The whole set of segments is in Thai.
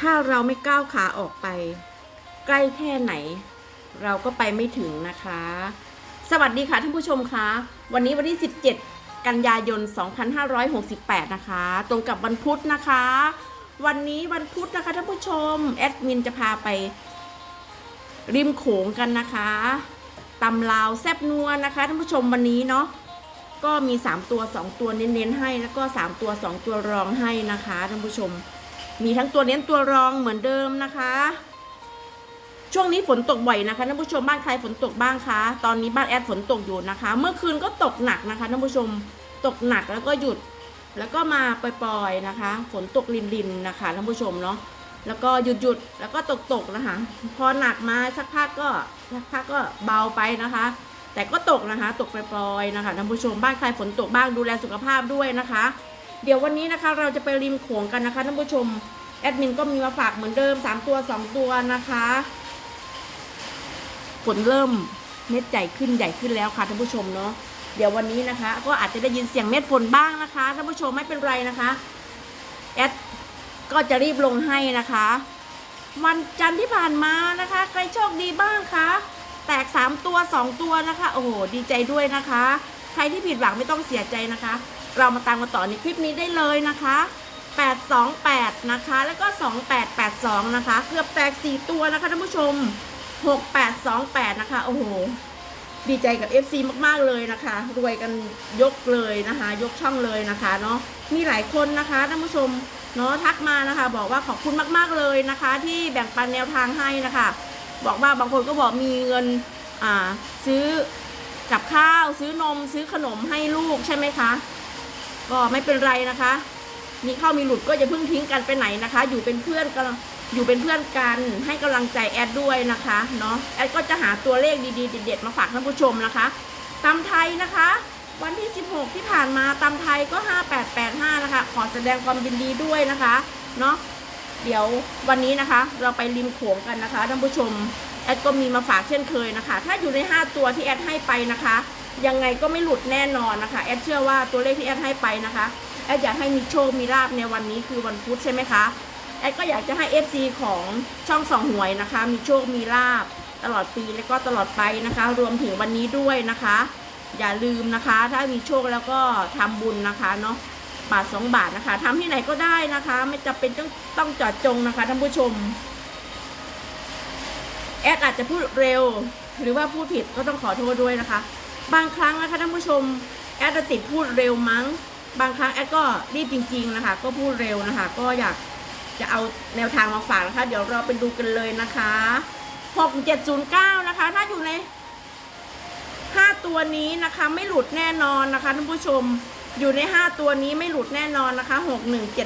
ถ้าเราไม่ก้าวขาออกไป ใกล้แค่ไหน เราก็ไปไม่ถึงนะคะ สวัสดีค่ะท่านผู้ชมคะวันนี้วันที่ 17 กันยายน 2568 นะคะ ตรงกับวันพุธนะคะ วันนี้วันพุธนะคะท่านผู้ชมแอดมินจะพาไปริมโขงกันนะคะตำลาวแซบนัวนะคะท่านผู้ชมวันนี้เนาะก็มี 3 ตัว 2 ตัวเน้นๆให้ แล้วก็ 3 ตัว 2 ตัวรองให้นะคะท่านผู้ชม มีทั้งตัวเน้นตัวรองเหมือนเดิมนะคะ ช่วงนี้ฝนตกบ่อยนะคะท่านผู้ชมบ้านใครฝนตกบ้างคะ ตอนนี้บ้านแอดฝนตกอยู่นะคะ เมื่อคืนก็ตกหนักนะคะท่านผู้ชมตกหนักแล้วก็หยุด แล้วก็มาปล่อยๆนะคะ ฝนตกลินๆนะคะท่านผู้ชมเนาะแล้วก็หยุดหยุดๆแล้วก็ตกตกๆนะคะ พอหนักมาสักพักก็สักพักก็เบาไปนะคะ แต่ก็ตกนะคะ ตกปล่อยๆนะคะท่านผู้ชมบ้านใครฝนตกบ้างดูแลสุขภาพด้วยนะคะ เดี๋ยววันนี้นะคะเราจะไปริมโขงกันนะคะท่านผู้ชมแอดมินก็มีมาฝากเหมือนเดิม 3 ตัว 2 ตัวนะคะฝนเริ่มเม็ดใหญ่ขึ้นใหญ่ขึ้นแล้วค่ะท่านผู้ชมเนาะเดี๋ยววันนี้นะคะ ก็อาจจะได้ยินเสียงเม็ดฝนบ้างนะคะท่านผู้ชมไม่เป็นไรนะคะแอดก็จะรีบลงให้นะคะ วันจันทร์ที่ผ่านมานะคะ ใครโชคดีบ้างคะแตก 3 ตัว 2 ตัวนะคะ โอ้โหดีใจด้วยนะคะ ใครที่ผิดหวังไม่ต้องเสียใจนะคะ เรามาตามกันต่อในคลิปนี้ได้เลยนะคะ 828 นะคะ แล้วก็ 2882 นะคะ เกือบแตก 4 ตัวนะคะท่านผู้ชม 6828 นะคะ โอ้โห ดีใจกับ FC มากๆเลยนะคะ รวยกันยกเลยนะคะ ยกช่องเลยนะคะเนาะ มีหลายคนนะคะท่านผู้ชมเนาะทักมานะคะ บอกว่าขอบคุณมากๆเลยนะคะ ที่แบ่งปันแนวทางให้นะคะ บอกว่าบางคนก็บอกมีเงินอ่าซื้อกับข้าวซื้อนมซื้อขนมให้ลูกใช่ไหมคะ ก็ไม่เป็นไรนะคะ มีเข้ามีหลุดก็อย่าเพิ่งทิ้งกันไปไหนนะคะ อยู่เป็นเพื่อนกันอยู่เป็นเพื่อนกันให้กำลังใจแอดด้วยนะคะเนาะแอดก็จะหาตัวเลขดีๆเด็ดๆมาฝากท่านผู้ชมนะคะตำไทยนะคะ วันที่ 16 ที่ผ่านมาตำไทยก็ 5885 นะคะ ขอแสดงความยินดีด้วยนะคะเนาะเดี๋ยววันนี้นะคะ เราไปริมโขงกันนะคะท่านผู้ชมแอดก็มีมาฝากเช่นเคยนะคะ ถ้าอยู่ใน 5 ตัวที่แอดให้ไปนะคะ ยังไงก็ไม่หลุดแน่นอนนะคะ แอดเชื่อว่าตัวเลขที่แอดให้ไปนะคะ แอดอยากให้มีโชค มีลาบในวันนี้คือวันพุธใช่ไหมคะ แอดก็อยากจะให้ FC ของช่องสองหวยนะคะ มีโชค มีลาบตลอดปีและก็ตลอดไปนะคะ รวมถึงวันนี้ด้วยนะคะ อย่าลืมนะคะ ถ้ามีโชคแล้วก็ทำบุญนะคะเนาะบาทสองบาทนะคะทำที่ไหนก็ได้นะคะ ไม่จำเป็นต้องต้องจอดจงนะคะท่านผู้ชม แอดอาจจะพูดเร็ว หรือว่าพูดผิดก็ต้องขอโทษด้วยนะคะ บางครั้งนะคะท่านผู้ชมแอดจะติดพูดเร็วมั้ง บางครั้งแอดก็รีบจริง ๆนะคะ ก็พูดเร็วนะคะ ก็อยากจะเอาแนวทางมาฝากนะคะ เดี๋ยวเราไปดูกันเลยนะคะ6709นะคะ ถ้าอยู่ใน 5 ตัวนี้นะคะ ไม่หลุดแน่นอนนะคะท่านผู้ชมอยู่ใน 5 ตัวนี้ไม่หลุดแน่นอนนะคะ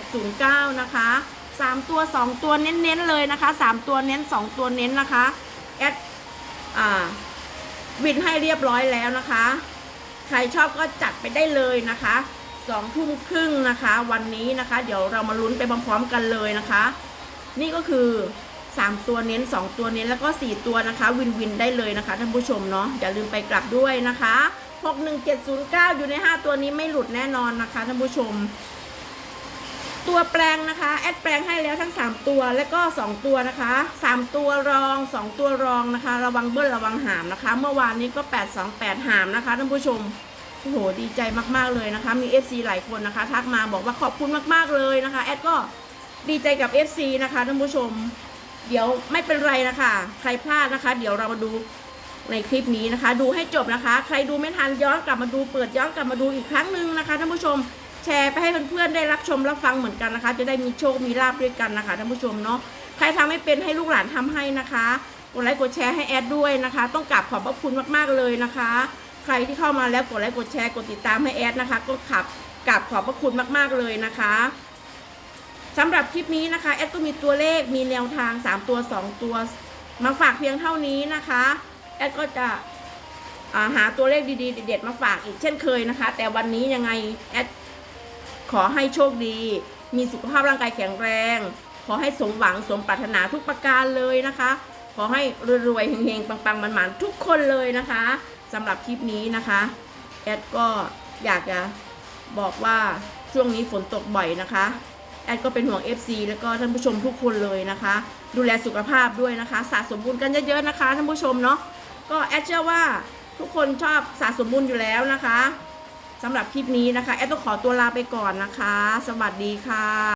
61709 นะคะ 3 ตัว 2 ตัวเน้นๆเลยนะคะ 3 ตัวเน้น 2 ตัวเน้นนะคะแอดอ่า วินให้เรียบร้อยแล้วนะคะ ใครชอบก็จัดไปได้เลยนะคะสองทุ่มครึ่งนะคะ วันนี้นะคะ เดี๋ยวเรามาลุ้นไปพร้อมๆกันเลยนะคะ นี่ก็คือ 3 ตัวเน้น 2 ตัวเน้นแล้วก็ 4 ตัวนะคะ วินวินได้เลยนะคะท่านผู้ชมเนาะอย่าลืมไปกลับด้วยนะคะ 61709 อยู่ใน 5 ตัวนี้ไม่หลุดแน่นอนนะคะท่านผู้ชม ตัวแปลงนะคะ แอดแปลงให้แล้วทั้ง 3 ตัวและก็ 2 ตัวนะคะ 3 ตัวรอง 2 ตัวรองนะคะ ระวังเบิ้ลระวังหามนะคะ เมื่อวานนี้ก็ 828 หามนะคะท่านผู้ชมโอ้โหดีใจมากๆเลยนะคะ มี FC หลายคนนะคะ ทักมาบอกว่าขอบคุณมากๆเลยนะคะ แอดก็ดีใจกับ FC นะคะท่านผู้ชม เดี๋ยวไม่เป็นไรนะคะ ใครพลาดนะคะ เดี๋ยวเรามาดูในคลิปนี้นะคะ ดูให้จบนะคะ ใครดูไม่ทันย้อนกลับมาดูเปิดย้อนกลับมาดูอีกครั้งหนึ่งนะคะท่านผู้ชม แชร์ไปให้เพื่อนๆได้รับชมรับฟังเหมือนกันนะคะ จะได้มีโชคมีลาบด้วยกันนะคะท่านผู้ชมเนาะใครทำไม่เป็นให้ลูกหลานทำให้นะคะกดไลค์กดแชร์ให้แอดด้วยนะคะ ต้องกราบขอบพระคุณมากๆเลยนะคะ ใครที่เข้ามาแล้วกดไลค์กดแชร์กดติดตามให้แอดนะคะ ก็ขับกราบขอบพระคุณมากๆเลยนะคะสำหรับคลิปนี้นะคะแอดก็มีตัวเลขมีแนวทาง 3 ตัว 2 ตัว มาฝากเพียงเท่านี้นะคะแอดก็จะาหาตัวเลขดีๆเด็ดๆมาฝากอีกเช่นเคยนะคะ แต่วันนี้ยังไงแอด ขอให้โชคดี มีสุขภาพร่างกายแข็งแรง ขอให้สมหวังสมปรารถนาทุกประการเลยนะคะ ขอให้รวยๆเฮงๆปังๆมันๆทุกคนเลยนะคะสำหรับคลิปนี้นะคะแอดก็อยากจะบอกว่าช่วงนี้ฝนตกบ่อยนะคะแอดก็เป็นห่วง FC แล้วก็ท่านผู้ชมทุกคนเลยนะคะ ดูแลสุขภาพด้วยนะคะ สะสมบุญกันเยอะๆนะคะท่านผู้ชมเนาะก็แอดเชื่อว่าทุกคนชอบสะสมบุญอยู่แล้วนะคะ สำหรับคลิปนี้นะคะ แอดต้องขอตัวลาไปก่อนนะคะ สวัสดีค่ะ